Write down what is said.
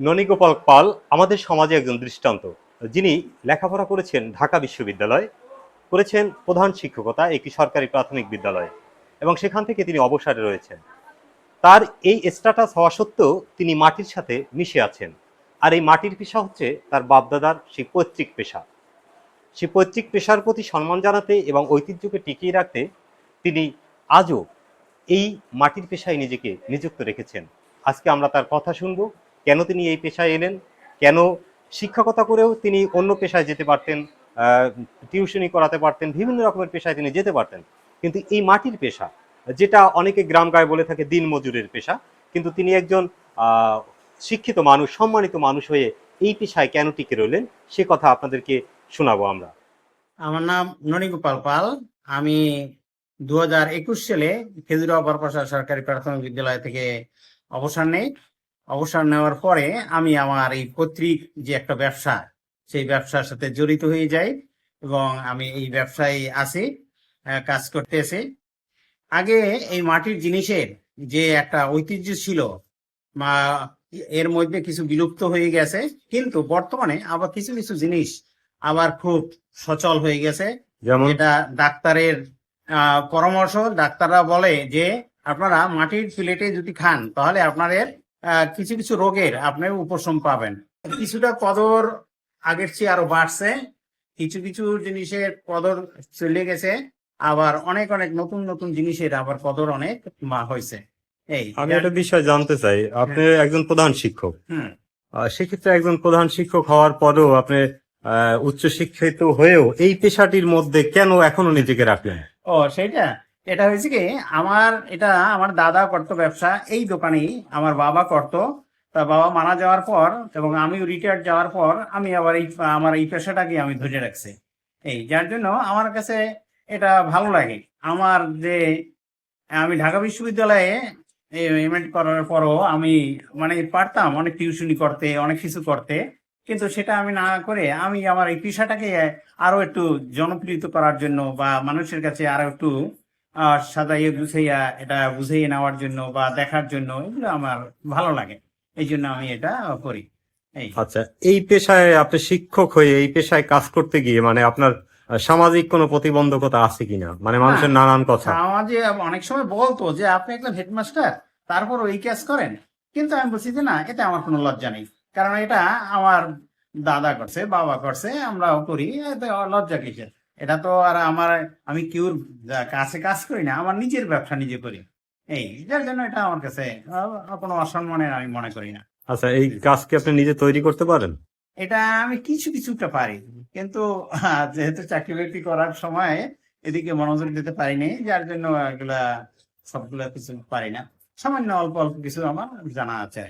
ননীগোপাল পাল আমাদের সমাজে একজন দৃষ্টান্ত। যিনি লেখাপড়া করেছেন ঢাকা বিশ্ববিদ্যালয়, করেছেন প্রধান শিক্ষকতা একটি সরকারি প্রাথমিক বিদ্যালয়ে এবং সেখান থেকে তিনি অবসরে রয়েছেন। তার এই স্ট্যাটাস হওয়া সত্ত্বেও তিনি মাটির সাথে মিশে আছেন। আর এই মাটির পেশা হচ্ছে তার বাপদাদার সেই পৈতৃক পেশা। সেই পৈতৃক পেশার প্রতি সম্মান জানাতে এবং ঐতিহ্যকে টিকিয়ে রাখতে তিনি আজও এই মাটির পেশায় নিজেকে নিযুক্ত রেখেছেন। আজকে আমরা তার কথা শুনব। কেন তিনি এই পেশায় এলেন? কেন শিক্ষকতা করেও তিনি অন্য পেশায় যেতে পারতেন টিউশনি করাতে পারতেন, বিভিন্ন রকমের পেশায় তিনি যেতে পারতেন। কিন্তু এই মাটির পেশা, যেটা অনেকে গ্রাম গায়ে বলে থাকে দিন মজুরের পেশা, কিন্তু তিনি একজন শিক্ষিত মানুষ, সম্মানিত মানুষ হয়ে এই পেশায় কেন টিকে রইলেন, সে কথা আপনাদেরকে শোনাবো আমরা। আমার নাম ননীগোপাল পাল। আমি দু হাজার একুশ সালে খেজুরাও বরপাশা সরকারি প্রাথমিক বিদ্যালয় থেকে অবসর নেই। অবসর নেওয়ার পরে আমি আমার এই পৈতৃক যে একটা ব্যবসা সেই ব্যবসার সাথে জড়িত হয়ে যাই এবং আমি এই ব্যবসায় আসি কাজ করতেছি। আগে এই মাটির জিনিসের যে একটা ঐতিহ্য ছিল বা এর মধ্যে কিছু বিলুপ্ত হয়ে গেছে কিন্তু বর্তমানে আবার কিছু কিছু জিনিস আবার খুব সচল হয়ে গেছে। যেমন? এটা ডাক্তারের পরামর্শ ডাক্তাররা বলে যে আপনারা মাটির প্লেটে যদি খান তাহলে আপনাদের কিছু কিছু রোগের আপনি উপশম পাবেন। কিছুটা কদর আগের চেয়ে আরও বাড়ছে। কিছু কিছু জিনিসের কদর চলে গেছে। আবার অনেক অনেক নতুন নতুন জিনিসের আবার কদর অনেক মা হয়েছে। এই আমি একটা বিষয় জানতে চাই। আপনি একজন প্রধান শিক্ষক। সেক্ষেত্রে একজন প্রধান শিক্ষক হওয়ার পরেও আপনি আহ, উচ্চশিক্ষিত হয়েও এই পেশাটির মধ্যে কেন এখনও নিজেকে রাখলেন? ও সেটা এটা হয়েছে কি, আমার, এটা আমার দাদা করতো ব্যবসা, এই দোকানেই আমার বাবা করতো। তা বাবা মারা যাওয়ার পর এবং আমি রিটায়ার যাওয়ার পর আমি আবার এই, আমার এই পেশাটাকে আমি ধরে রাখছি। এই, যার জন্য আমার কাছে এটা ভালো লাগে। আমার যে, আমি ঢাকা বিশ্ববিদ্যালয়ে এমএড করার পরও আমি মানে পারতাম অনেক টিউশনি করতে, অনেক কিছু করতে। কিন্তু সেটা আমি না করে আমি আমার এই পেশাটাকে আরও একটু জনপ্রিয় করার জন্য বা মানুষের কাছে আরও একটু সাজাইয়ে গুছাইয়া এটা বুঝিয়ে নেওয়ার জন্য বা দেখার জন্য এগুলো আমার ভালো লাগে। এই জন্য আমি এটা করি। আচ্ছা এই পেশায় আপনি শিক্ষক হয়ে এই পেশায় কাজ করতে গিয়ে মানে আপনার সামাজিক কোনো প্রতিবন্ধকতা আছে কিনা? মানে মানুষের নানান কথা। সমাজে অনেক সময় বলতো যে আপনি একজন হেডমাস্টার তারপর ওই কাজ করেন। কিন্তু আমি বলছি যে না এটা আমার কোনো লজ্জা নেই। কারণ এটা আমার দাদা করছে বাবা করছে আমরাও করি এতে লজ্জা কিসের? এটা তো আর আমার আমি কেউর কাছে কাজ করি না আমার নিজের ব্যবসা নিজে করি। এই যার জন্য এটা আমার কাছে কোনো অসম্মানের আমি মনে করি না। আচ্ছা এই কাজ কি আপনি নিজে তৈরি করতে পারেন? এটা আমি কিছু কিছুটা পারি কিন্তু যেহেতু চাকরি বাকরি করার সময় এদিকে মনোযোগ দিতে পারিনি যার জন্য এগুলা সবগুলা কিছু পারি না। সামান্য অল্প অল্প কিছু আমার জানা আছে